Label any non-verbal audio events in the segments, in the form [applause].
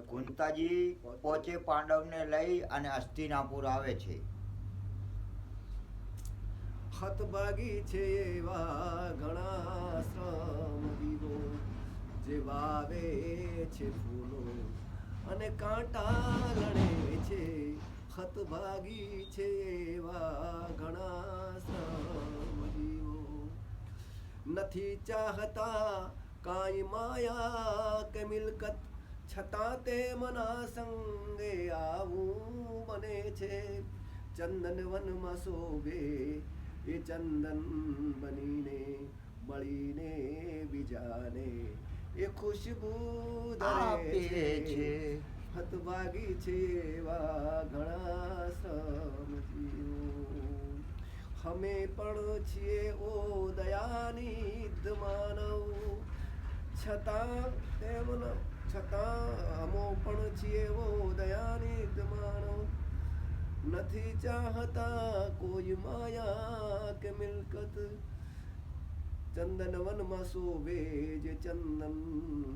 કુંતાજી પોચે પાંડવને લઈ અને હસ્તિનાપુર આવે છે. હતભાગી છે એવા ઘણા શ્રમજીવો જે વાવે છે ફૂલો અને કાંટા લણે છે. હતભાગી છે એવા ઘણા શ્રમજીવો નથી ચાહતા કાંઈ માયા કે મિલકત છતાં તે મના સંગે આવું બને છે. ચંદન વનમાં શોભે એ ચંદન બનીને મળીને બીજાને એ ખુશ્બુ ધરે છે. હતભાગી છે એવા ઘણા સમજીઓ અમે પણ છીએ ઓ દયાની માનવ. છતાં તેમ છતાં અમો પણ છીએ ઓ દયાની માનવ નથી ચાહતા કોઈ માયા કે મિલકત. ચંદનવનમાં શોભે જે ચંદન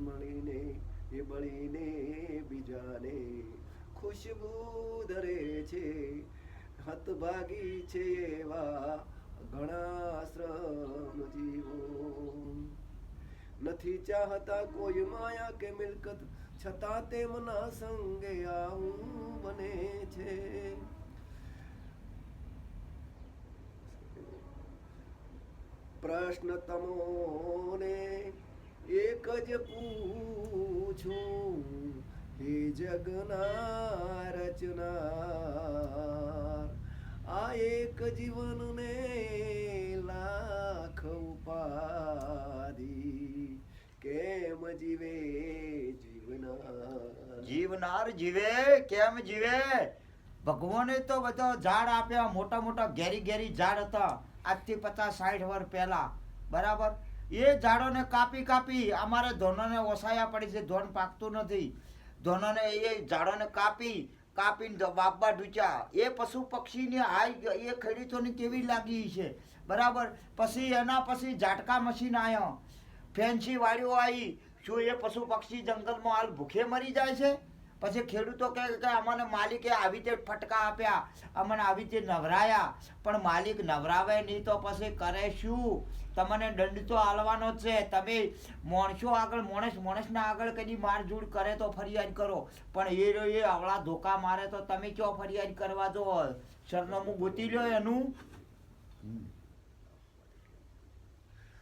મળીને એ બળીને બીજાને ખુશબુ ધરે છે. હતભાગી છે એવા ઘણા શ્રમ જીવો. નથી ચાહતા કોઈ માયા કે મિલકત, છતાં તેમના સંગે આવું બને છે. પ્રશ્ન તમોને એક જ પૂછું, હે જગના રચનાર, આ એક જીવનને જીવનાર જીવે, કેમ જીવે? ભગવાને તો બધો ઝાડ આપ્યા, મોટા મોટા ઘેરી ઘેરી ઝાડ હતા. આજથી પચાસ સાઠ વર્ષ પહેલા. બરાબર? એ ઝાડોને કાપી કાપી અમારે ધોનોને ઓસાયા પડી છે, ધોન પાકતું નથી. ધોનોને એ ઝાડોને કાપી, કાપીને બાપા ડૂચ્યા. એ પશુ પક્ષીને હાઈ એ ખેડૂતોને કેવી લાગી છે? બરાબર? પછી એના પછી ઝાટકા મશીન આવ્યો ફેન્સી વાળીઓ આવી શું એ પશુ પક્ષી જંગલમાં હાલ ભૂખે મરી જાય છે? પછી ખેડૂતો કહે કે અમને માલિકે આવી રીતે ફટકા આપ્યા, અમને આવી રીતે નવરાયા, પણ માલિક નવરાવે નહીં તો પછી કરે શું? તમને દંડ તો હાલવાનો છે. તમે માણસો આગળ, માણસ માણસના આગળ કદી મારઝૂડ કરે તો ફરિયાદ કરો. પણ એ રહ્યો એ આવડા ધોકા મારે તો તમે કયો ફરિયાદ કરવા જો સરનામું ગોતી લો એનું.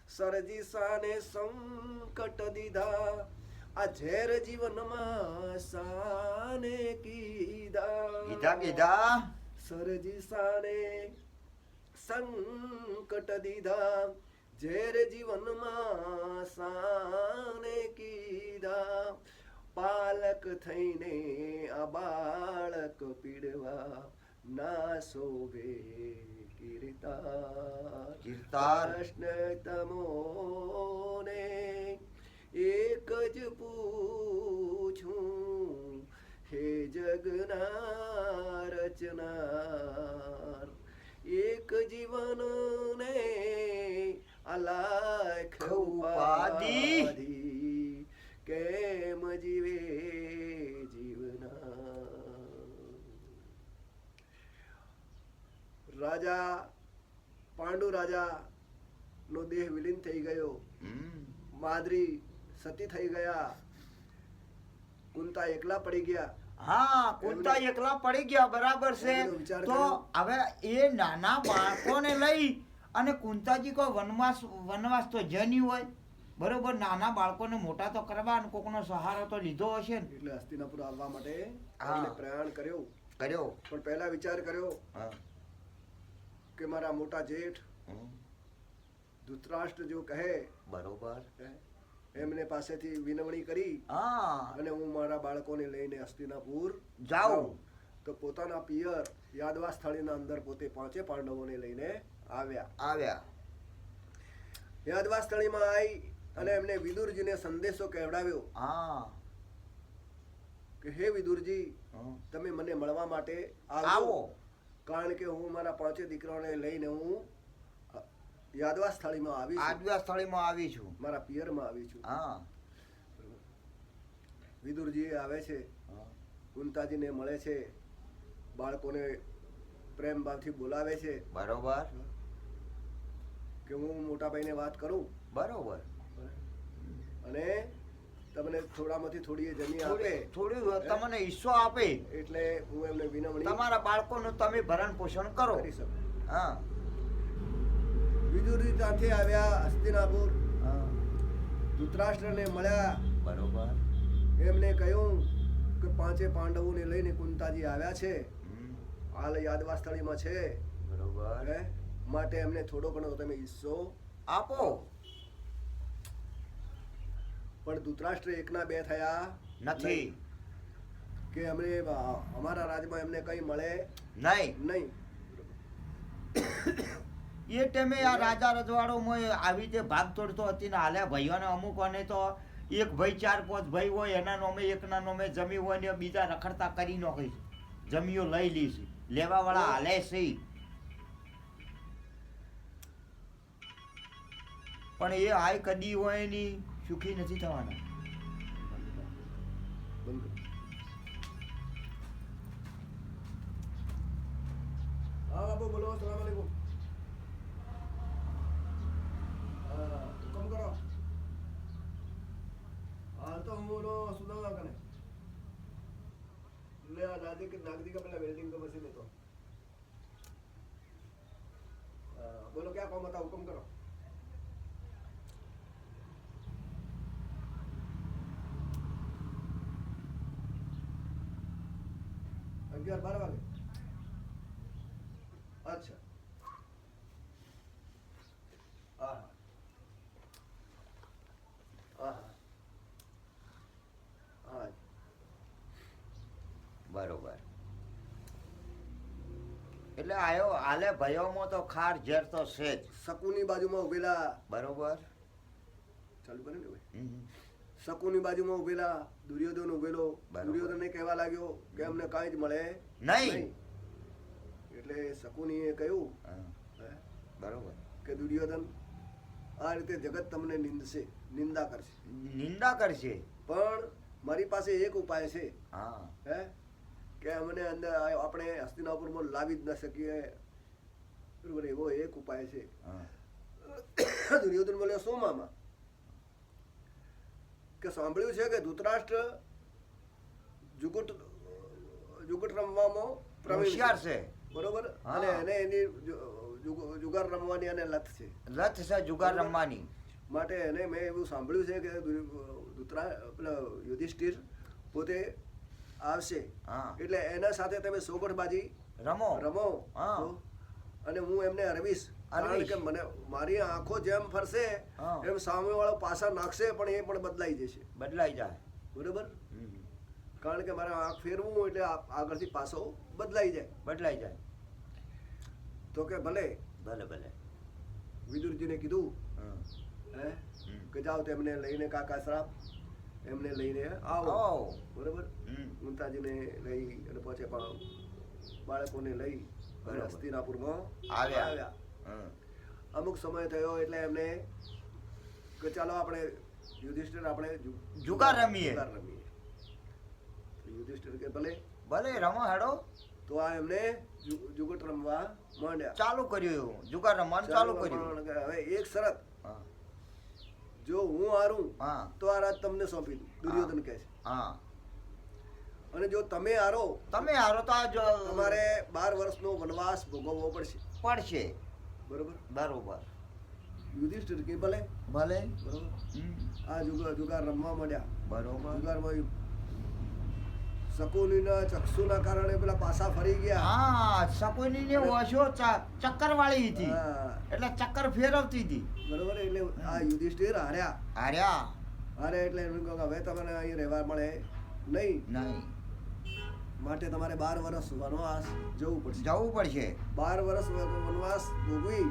સરજી સાને સંકટ દીધા. આ ઝેર જીવનમાં સાને કીધા. કીધા કીધા. સરજી સાને સંકટ દીધા. ઝેર જીવનમાં સાને કીધા. પાલક થઈને આ બાળક પીડવા. ના શોભે કીર્તા કીર્તાર. કૃષ્ણ તમોને એક જ પૂછું હે જગના રચનાર એક જીવનને અલાખ ઉપાધિ કેમ જીવે જીવના રાજા પાંડુ રાજા નો દેહ વિલીન થઈ ગયો. માદરી સતી થઈ ગયા. કુંતા એકલા પડી ગયા. હા કુંતા એકલા પડી ગયા બરાબર છે. તો. હવે એ નાના બાળકોને લઈ અને કુંતાજી કોઈ વનવાસ વનવાસ તો જની હોય. બરોબર નાના બાળકોને મોટા તો કરવા અને કોકનો સહારો તો લીધો હશે ને. એટલે હસ્તિનાપુર આવવા માટે. પ્રયાણ કર્યો. કર્યો. પણ પહેલા વિચાર કર્યો કે મારા મોટા જેઠ. ધૃતરાષ્ટ્ર જો કહે બરોબર. એમને પાસેથી વિનવણી કરી અને હું મારા બાળકોને લઈને હસ્તિનાપુર જાઉં. તો પોતાના પિયર યાદવા સ્થળીના અંદર પોતે પહોંચે પાંડવોને લઈને આવ્યા. આવ્યા. યાદવા સ્થળીમાં આવી અને એમને વિદુરજીને સંદેશો કહેવડાવ્યો હા. કે હે વિદુરજી તમે મને મળવા માટે આવો. કારણ કે હું મારા પાંચે દીકરાઓને લઈને હું યાદવા સ્થળીમાં આવી છું. સ્થળીમાં આવી છું. મારા પિયરમાં આવી છું. હા. વિદુરજી આવે છે. કુંતાજીને મળે છે. બાળકોને પ્રેમ ભાવથી બોલાવે છે. બરોબર. કે હું મોટા ભાઈને વાત કરું? બરોબર. અને તમને થોડામાંથી થોડી એ જમી આપે. થોડી થોડી તમને હિસ્સો આપે. એટલે હું એમને વિનમણી તમારા બાળકોનું તમે ભરણ પોષણ કરો. કરી શકો. હા. વિદુરજી ત્યાંથી આવ્યા હસ્તિનાપુર. ધૃતરાષ્ટ્રને મળ્યા. બરોબર. એમને કહ્યું કે પાંચે પાંડવોને લઈને કુંતાજી આવ્યા છે. હાલ યાદવા સ્થળીમાં છે. બરોબર. માટે એમને થોડો ઘણો તમે હિસ્સો આપો. પણ ધૃતરાષ્ટ્ર એકના બે થયા નથી. કે અમને અમારા રાજમાં એમને કઈ મળે નહીં. નહીં. એ ટાઈમે આ રાજા રજવાડોમાં આવી રીતે ભાગ તોડતો હતી ને હાલે ભાઈઓને અમુકોને તો એક ભાઈ ચાર પાંચ ભાઈ હોય એના નોમે એકના નોમે જમી હોય ને બીજા રખડતા કરી નાખે છે જમીઓ લઈ લી છે. લેવા વાળા હાલે છે. પણ એ હાય કદી હોયની સુખી નથી થવાના. હા બાબુ બોલો સલામ આલેકુમ હા, હુકમ કરો હાલ તો હું બોલો સુદામા કને લે આ નાગરિક કા પેલા વેલ્ડિંગ કા મશીન હતો બોલો ક્યાં કોમ હતા હુકમ કરો અગિયાર બાર વાગે. અચ્છા હા હા હા હા હા બરોબર. એટલે આયો આલે ભયોમાં તો ખાર ઝેર તો છે જ. શકુની બાજુમાં ઉભેલા બરોબર. ચાલુ બને ને શકુની બાજુમાં ઉભેલા દુર્યોધન ઉભેલો. દુર્યોધનને કહેવા લાગ્યો કે અમને કાંઈ જ મળે નહીં. એટલે શકુનીએ કહ્યું હે, બરોબર. કે દુર્યોધન આ રીતે જગત તમને નિંદશે નિંદા કરશે. નિંદા કરશે? પણ મારી પાસે એક ઉપાય છે. હા. હે? કે અમને અંદર આપણે હસ્તિનાપુરમાં લાવી જ ન શકીએ. બરોબર એવો એક ઉપાય છે. દુર્યોધન બોલ્યો શું મામા? કે સાંભળ્યું છે કે ધૂતરાષ્ટ્ર જુગુટ જુગુટ રમવામાં પ્રવીણ છે. બરોબર? અને એને એની જુગાર રમવાની અને લત છે. લત છે જુગાર રમવાની. માટે એને મેં એવું સાંભળ્યું છે કે ધૂતરા પેલા યુધિષ્ઠિર પોતે આવશે. એટલે એના સાથે તમે સોગઠબાજી રમો. રમો. અને હું એમને અરવીશ કારણ કે મને મારી આંખો જેમ ફરશે. એમ સામેવાળો પાછા નાખશે પણ એ પણ બદલાઈ જશે. બદલાઈ જાય. બરોબર? કારણ કે મારે આંખ ફેરવું એટલે આગળથી પાછો બદલાઈ જાય. બદલાઈ જાય. તો કે ભલે. ભલે ભલે. વિદુરજીને કીધું હે. કે જાઓ તેમને લઈને કાકા શ્રાપ. એમને લઈને આવો. બરોબર. મુમતાજીને લઈ અને પછી પણ બાળકોને લઈ અને હસ્તિનાપુરમાં આવ્યા. અમુક સમય થયો એટલે એમને કે ચાલો આપણે યુધિષ્ઠિર આપણે જુગાર રમીએ. રમીએ. યુધિષ્ઠિર કે ભલે. ભલે રમો હેડો. તો આ એમને જુગટ રમવા માંડ્યા. ચાલુ કર્યું જુગાર રમવાનું ચાલુ કર્યું. હવે એક શરત. જો હું હારું હા. તો આ રાત તમને સોંપી દઉં. દુર્યોધન કહે છે. હા. અને જો તમે હારો તમે હારો તો આ જો તમારે બાર વર્ષનો વનવાસ ભોગવવો પડશે. પડશે. બરોબર? બરોબર. યુધિષ્ઠિર કે ભલે? ભલે. બરોબર? આ જુગાર જુગાર રમવા મળ્યા બરોબર. જુગારમાં શકુનીના ચક્ષુના કારણે પેલા પાસા ફરી ગયા. હા સકોની ને ઓછો ચક્કર વાળી હતી. એટલે ચક્કર ફેરવતી હતી. બરોબર એટલે આ યુધિષ્ઠિર હાર્યા. હાર્યા. હારે એટલે એમ કહ્યું કે હવે તમને અહીં રહેવા મળે નહીં. નહીં. માટે તમારે બાર વર્ષ વનવાસ જવું પડશે. જવું પડશે. બાર વર્ષ વનવાસ ભોગવી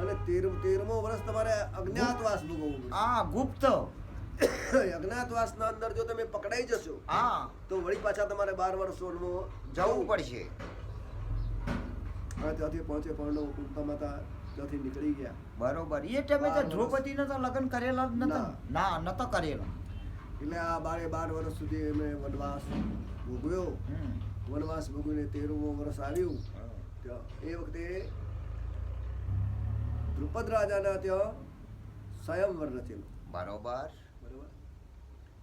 અને તેર તેરમો વર્ષ તમારે અજ્ઞાતવાસ ભોગવવું પડશે. હા ગુપ્ત. અજ્ઞાતવાસના અંદર જો તમે પકડાઈ જશો હા. તો વળી પાછા તમારે બાર વર્ષ વનમાં જવું પડશે. ત્યાંથી પહોંચે પાંડવ કુંતા માતા ત્યાંથી નીકળી ગયા. બરોબર. એ ટાઈમે તો. દ્રૌપદીને તો લગ્ન કરેલા જ નતા? ના. નતો કરેલો. એટલે આ બારે બાર વર્ષ સુધી એમણે વનવાસ ભોગવ્યો. વનવાસ ભોગવીને તેરમો વર્ષ આવ્યું. એ વખતે દ્રુપદ રાજાના ત્યાં સ્વયંવર રચેલું. બરોબર.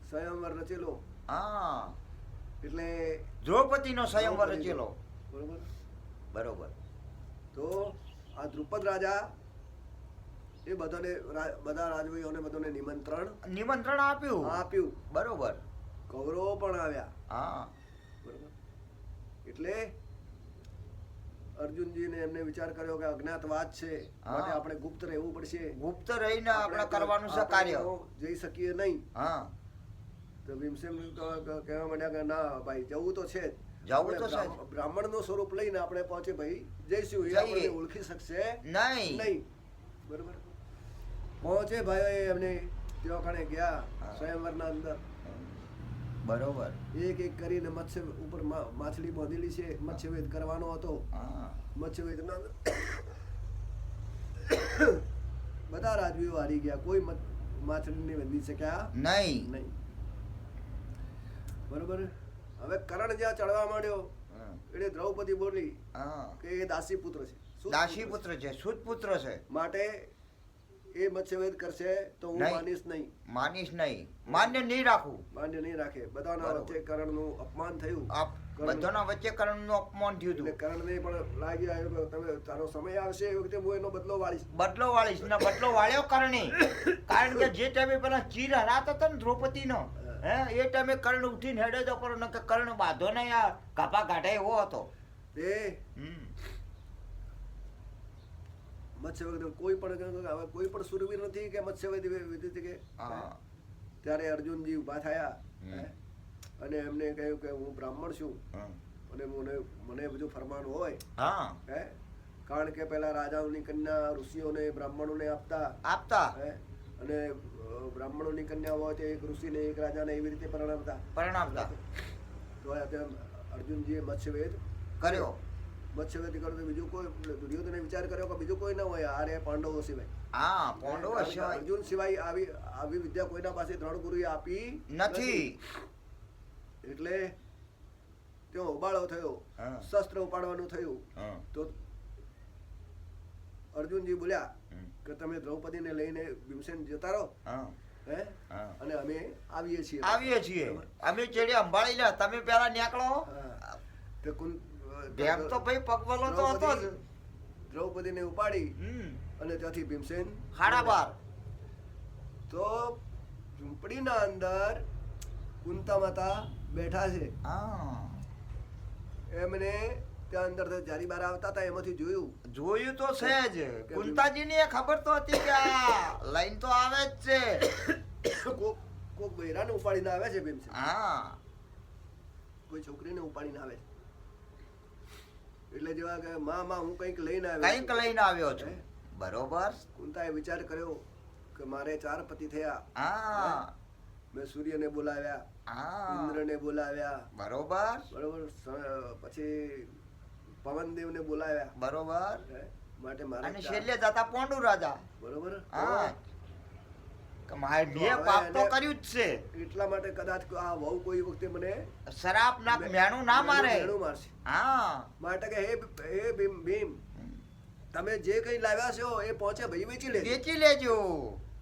સ્વયંવર રચેલો. હા. એટલે દ્રૌપદીનો સ્વયંવર રચેલો. બરોબર? બરોબર. તો આ દ્રુપદ રાજા એ બધાને બધા રાજવીઓને બધાને નિમંત્રણ નિમંત્રણ આપ્યું? આપ્યું. બરોબર. કૌરવો પણ આવ્યા. હા. બરોબર? એટલે અર્જુનજીને એમને વિચાર કર્યો કે અજ્ઞાતવાદ છે માટે આપણે ગુપ્ત રહેવું પડશે. ગુપ્ત રહીને આપણે કરવાનું છે કાર્ય. જઈ શકીએ નહીં. હા. તો ભીમસેન કહેવા માંડ્યા કે ના ભાઈ જવું તો છે જ. જવું તો છે બ્રાહ્મણનું સ્વરૂપ લઈને આપણે પહોંચે ભાઈ જઈશું. એ આપણે ઓળખી શકશે નહીં. નહીં. બરોબર? પહોંચે ભાઈ એમને ત્યાં કણે ગયા. સ્વયંવરના અંદર. બરોબર. એક એક કરીને મત્સ્ય ઉપર માછલી બાંધેલી છે. મત્સ્યવેદ કરવાનો હતો. મત્સ્યવેદ ના [coughs] બધા રાજવીઓ હારી ગયા. કોઈ માછલી માછલીને બંધી શક્યા નહીં. નહીં. બરોબર? હવે કરણ જ્યાં ચડવા માંડ્યો એટલે દ્રૌપદી બોલી કે એ દાસી પુત્ર છે. દાસી પુત્ર છે સુત પુત્ર છે? માટે એ મત્સ્યવેદ કરશે તો હું માનીશ નહીં. માનીશ નહીં. માન્ય નહીં રાખું માન્ય નહીં રાખે. બધાના. વચ્ચે કરણનું અપમાન થયું. કરણ- બધાના વચ્ચે કરણનું અપમાન થયું હતું. કરણને પણ લાગી આવ્યું કે તમે તારો સમય આવશે એ વખતે હું એનો બદલો વાળીશ. બદલો વાળીશ. ને બદલો વાળ્યો કરણી. [coughs] કારણ કે જે ટાઈમે પેલા ચીર હરાત હતો ને દ્રૌપદીનો હે એ ટાઈમે કર્ણ ઉઠીને હેડે તો કરો કે કર્ણ બાંધો ને આ કાપા કાઢે એવો હતો. તે. મત્સ્યવેદ કોઈ પણ હવે કોઈ પણ સુરવીર નથી કે મત્સ્યવેદ વિધિ કે ત્યારે અર્જુનજી ઊભા થયા. અને એમને કહ્યું કે હું બ્રાહ્મણ છું. અને મને મને બધું ફરમાન હોય. હા. હે? કારણ કે પેલા રાજાઓની કન્યા ઋષિઓને બ્રાહ્મણોને આપતા. આપતા? હે? અને બ્રાહ્મણોની કન્યા હોય તો એક ઋષિને એક રાજાને એવી રીતે પરણાવતા. પરણાવતા. તો અર્જુનજીએ મત્સ્યવેદ કર્યો. મત્સ્યવેદ કર્યો તો બીજું કોઈ દુર્યોધને વિચાર કર્યો કે બીજું કોઈ ના હોય આ રે પાંડવો સિવાય. હા પાંડવો સિવાય. અર્જુન સિવાય આવી આવી વિદ્યા કોઈના પાસે દ્રોણ ગુરુએ આપી નથી. એટલે ત્યાં ઉબાળો થયો શસ્ત્ર ઉપાડવાનું થયું. તો અર્જુનજી બોલ્યા કે તમે દ્રૌપદીને લઈને ભીમસેન જતા રહો. હે. અને અમે આવીએ છીએ. આવીએ છીએ. અમે ચેડી લે તમે પેલા નીકળો. તે કું બેગ તો ભાઈ પગવલો તો હતો જ. દ્રૌપદી- દ્રૌપદીને ઉપાડી અને ત્યાંથી ભીમસેન હાડા બાર. તો ઝૂંપડીના અંદર કુંતા માતા બેઠા છે. એમને ત્યાં અંદર જારી બાર આવતા હતા એમાંથી જોયું. જોયું તો છે જ. કુંતાજીની એ ખબર તો હતી કે આ લાઈન તો આવે જ છે. કોક કોક બૈરાને ઉપાડીને આવે છે ભીમસેન. હા. કોઈ છોકરીને ઉપાડીને આવે છે. એટલે જેવા કે માં માં હું કંઈક લઈને આવ્યો કંઈક લઈને આવ્યો છું. બરોબર. કુંતાએ વિચાર કર્યો કે મારે ચાર પતિ થયા. હા. મેં સૂર્યને બોલાવ્યા હા. ઇન્દ્રને બોલાવ્યા. બરોબર. બરોબર. સ- પછી પવનદેવને બોલાવ્યા. બરોબર. માટે મારે અને છેલ્લે જતા પોંડુ રાજા. બરોબર? હા. મારે બે પાપ તો કર્યું જ છે. એટલા માટે કદાચ આ વહુ કોઈ વખતે મને શરાબ ના મેણું ના મારે. મેણું મારશે. હા. માટે કે હે હે ભીમ ભીમ તમે જે કઈ લાવ્યા છો એ પહોંચે ભાઈ વેચી વેચી લેજો.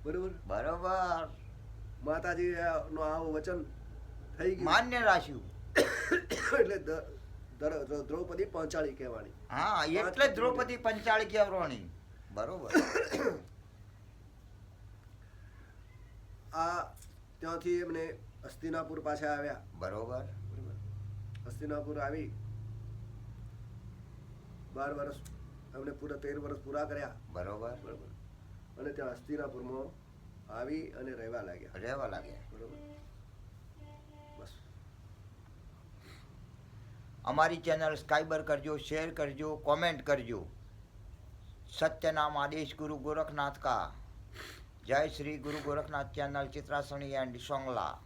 બરોબર? બરોબર. માતાજી નું આવું વચન થઈ ગયું. માન્ય રાખ્યું. [coughs] એટલે દ્રૌપદી પંચાળી કહેવાની. હા એટલે દ્રૌપદી પંચાળી કહેવાની બરોબર. [coughs] આ ત્યાંથી એમને હસ્તિનાપુર પાછા આવ્યા. બરોબર. હસ્તિનાપુર આવી. બાર વર્ષ એમને પૂરા તેર વર્ષ પૂરા કર્યા. બરોબર. બરોબર. અને ત્યાં હસ્તિનાપુરમાં આવી અને રહેવા લાગ્યા. રહેવા લાગ્યા. બરોબર. અમારી ચેનલ સ્કાઈબર કરજો શેર કરજો કોમેન્ટ કરજો. સત્યનામ આદેશ ગુરુ ગોરખનાથ કા. જય શ્રી ગુરુ ગોરખનાથ ચેનલ ચિત્રાસણી એન્ડ સોંગલા.